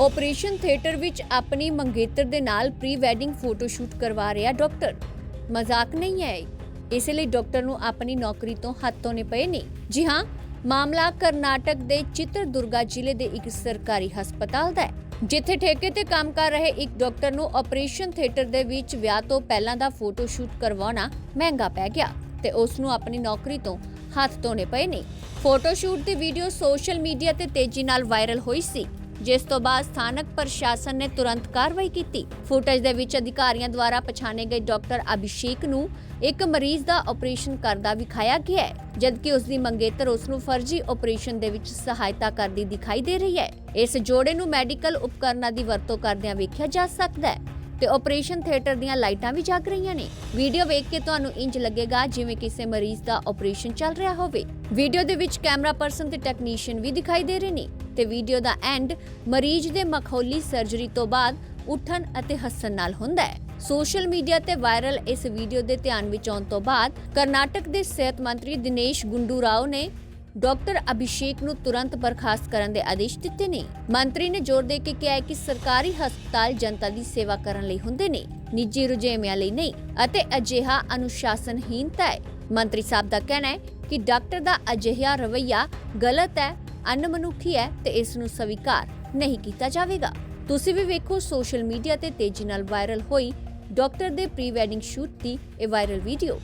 Operation theatre ਵਿੱਚ ਆਪਣੀ ਮੰਗੇਤਰ ਦੇ ਨਾਲ ਪ੍ਰੀ ਵੈਡਿੰਗ ਫੋਟੋ ਸ਼ੂਟ ਕਰਵਾ ਰਿਹਾ ਡਾਕਟਰ ਮਜ਼ਾਕ ਨਹੀਂ ਹੈ ਇਹ। ਇਸੇ ਲਈ ਡਾਕਟਰ ਨੂੰ ਆਪਣੀ ਨੌਕਰੀ ਤੋਂ ਹੱਥ ਧੋਣੇ ਪਏ ਨੇ। ਜੀ ਹਾਂ, ਮਾਮਲਾ ਕਰਨਾਟਕ ਦੇ ਚਿੱਤਰਦੁਰਗਾ ਜ਼ਿਲ੍ਹੇ ਦੇ ਇੱਕ ਸਰਕਾਰੀ ਹਸਪਤਾਲ ਦਾ ਹੈ। ਜਿੱਥੇ ਠੇਕੇ ਤੇ ਕੰਮ ਕਰ ਰਹੇ ਇੱਕ ਡਾਕਟਰ ਨੂੰ ਆਪਰੇਸ਼ਨ ਥੀਏਟਰ ਦੇ ਵਿੱਚ ਵਿਆਹ ਤੋਂ ਪਹਿਲਾਂ ਦਾ ਫੋਟੋ ਸ਼ੂਟ ਕਰਵਾਉਣਾ ਮਹਿੰਗਾ ਪੈ ਗਿਆ ਤੇ ਉਸ ਨੂੰ ਆਪਣੀ ਨੌਕਰੀ ਤੋਂ ਹੱਥ ਧੋਣੇ ਪਏ ਨੇ। ਫੋਟੋ ਸ਼ੂਟ ਦੀ ਵੀਡੀਓ ਸੋਸ਼ਲ ਮੀਡੀਆ ਤੇ ਤੇਜ਼ੀ ਨਾਲ ਵਾਇਰਲ ਹੋਈ ਸੀ। ਜਿਸ ਤੋਂ ਬਾਅਦ ਸਥਾਨਕ ਪ੍ਰਸ਼ਾਸਨ ਨੇ ਤੁਰੰਤ ਕਾਰਵਾਈ ਕੀਤੀ। ਫੁਟੇਜ ਦੇ ਵਿੱਚ ਅਧਿਕਾਰੀਆਂ ਦੁਆਰਾ ਪਛਾਣੇ ਗਏ ਡਾਕਟਰ ਅਭਿਸ਼ੇਕ ਨੂੰ ਇੱਕ ਮਰੀਜ਼ ਦਾ ਆਪਰੇਸ਼ਨ ਕਰਦਾ ਵਿਖਾਇਆ ਗਿਆ ਹੈ, ਜਦਕਿ ਉਸ ਦੀ ਮੰਗੇਤਰ ਉਸ ਨੂੰ ਫਰਜ਼ੀ ਆਪਰੇਸ਼ਨ ਦੇ ਵਿੱਚ ਸਹਾਇਤਾ ਕਰਦੀ ਦਿਖਾਈ ਦੇ ਰਹੀ ਹੈ। ਇਸ ਜੋੜੇ ਨੂੰ ਮੈਡੀਕਲ ਉਪਕਰਨਾਂ ਦੀ ਵਰਤੋਂ ਕਰਦਿਆਂ ਵੇਖਿਆ ਜਾ ਸਕਦਾ ਹੈ। ਤੇ ਆਪਰੇਸ਼ਨ ਥੀਏਟਰ ਦੀਆਂ ਲਾਈਟਾਂ ਵੀ ਜਗ ਰਹੀਆਂ ਨੇ। ਵੀਡੀਓ ਵੇਖ ਕੇ ਤੁਹਾਨੂੰ ਇੰਜ ਲੱਗੇਗਾ ਜਿਵੇਂ ਕਿਸੇ ਮਰੀਜ਼ ਦਾ ਆਪਰੇਸ਼ਨ ਚੱਲ ਰਿਹਾ ਹੋਵੇ। ਵੀਡੀਓ ਦੇ ਵਿੱਚ ਕੈਮਰਾ ਪਰਸਨ ਤੇ ਟੈਕਨੀਸ਼ੀਅਨ ਵੀ ਦਿਖਾਈ ਦੇ ਰਹੇ ਨੇ ਤੇ ਵੀਡੀਓ ਦਾ ਐਂਡ ਮਰੀਜ਼ ਦੇ ਮਖੌਲੀ ਸਰਜਰੀ ਤੋਂ ਬਾਅਦ ਉਠਣ ਅਤੇ ਹੱਸਣ ਨਾਲ ਹੁੰਦਾ ਹੈ। ਸੋਸ਼ਲ ਮੀਡੀਆ ਤੇ ਵਾਇਰਲ ਇਸ ਵੀਡੀਓ ਦੇ ਧਿਆਨ ਵਿੱਚ ਆਉਣ ਤੋਂ ਬਾਅਦ ਕਰਨਾਟਕ ਦੇ ਸਿਹਤ ਮੰਤਰੀ ਦਿਨੇਸ਼ ਗੁੰਡੂ ਰਾਓ ਨੇ ਡਾਕਟਰ ਅਭਿਸ਼ੇਕ ਨੂੰ ਤੁਰੰਤ ਬਰਖਾਸਤ ਕਰਨ ਦੇ ਆਦੇਸ਼ ਦਿੱਤੇ ਨੇ। ਮੰਤਰੀ ਨੇ ਜ਼ੋਰ ਦੇ ਕੇ ਕਿਹਾ ਕਿ ਸਰਕਾਰੀ ਹਸਪਤਾਲ ਜਨਤਾ ਦੀ ਸੇਵਾ ਕਰਨ ਲਈ ਹੁੰਦੇ ਨੇ। ਨਿੱਜੀ ਰੁਝੇਵਿਆਂ ਲਈ ਨਹੀਂ ਅਤੇ ਅਜਿਹਾ ਅਨੁਸ਼ਾਸਨਹੀਨਤਾ ਹੈ। ਮੰਤਰੀ ਸਾਹਿਬ ਦਾ ਕਹਿਣਾ ਹੈ ਕਿ ਡਾਕਟਰ ਦਾ ਅਜਿਹਾ ਰਵੱਈਆ ਗਲਤ ਹੈ ਅਨਮਨੁੱਖੀ ਹੈ ਤੇ ਇਸ ਨੂੰ ਸਵੀਕਾਰ ਨਹੀਂ ਕੀਤਾ ਜਾਵੇਗਾ। ਤੁਸੀਂ ਵੀ ਵੇਖੋ, ਸੋਸ਼ਲ ਮੀਡੀਆ ਤੇ ਤੇਜ਼ੀ ਨਾਲ ਵਾਇਰਲ ਹੋਈ ਡਾਕਟਰ ਦੇ ਪ੍ਰੀ ਵੈਡਿੰਗ ਸ਼ੂਟ ਦੀ ਇਹ ਵਾਇਰਲ ਵੀਡੀਓ।